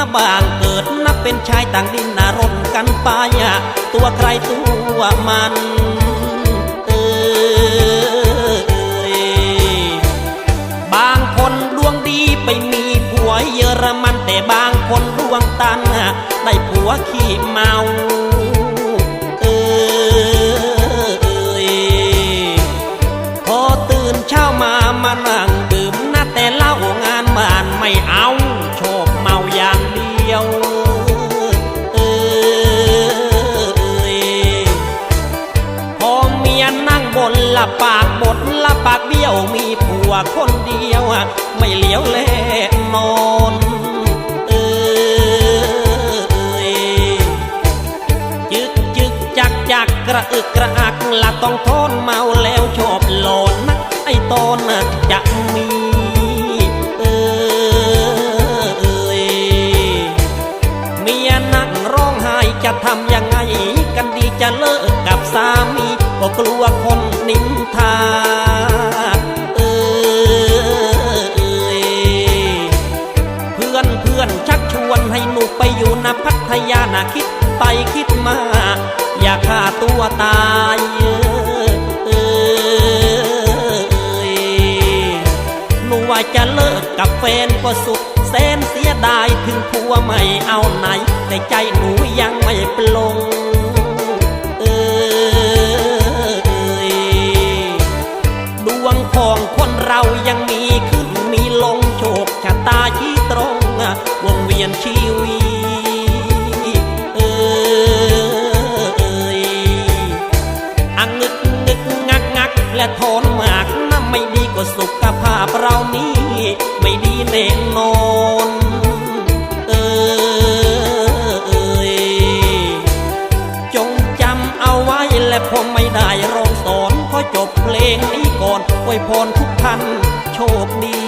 นะบางเกิดนับเป็นชายต่างดินนนรนกันไปตัวใครตัวมันเออบางคนดวงดีไปมีผัวเยอรมันแต่บางคนดวงตันได้ผัวขี้เมา ละปากบดละปากเบี้ยวมีผัวคนเดียว ไม่เหลียวแลนอนเออจึกจึกจักจักกระอึกกระอักละต้องทนเมาแล้ว เพื่อนเพื่อนชักชวนให้หนูไปอยู่นพัทยานะคิดไปคิดมา อย่าฆ่าตัวตายเออหนูว่าจะเลิกกับแฟนก็สุดแสนเสียดายถึงผัวไม่เอาไหน แต่ใจหนูยังไม่ปลง วยพรทุกท่านโชคดี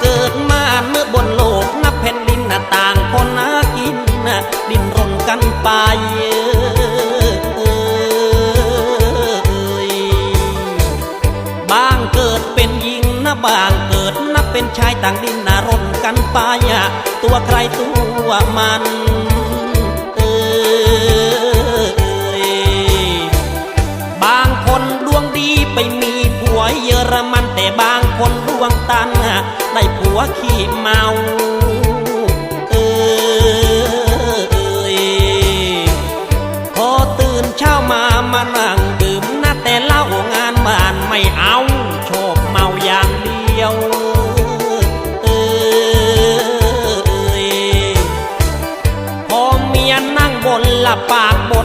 เกิดมาเมื่อบนโลกนับแผ่นดินน้าต่างคนหากินน่ะดินรนกันไปเอ่ยบางเกิดเป็นหญิงนะบางเกิดนับเป็นชายต่างดินนารนกันไปตัวใครตัวมันเออบางคนดวงดีไปมีผัวเยอรมันแต่บาง คนดวงตันได้ผัวขี้เมา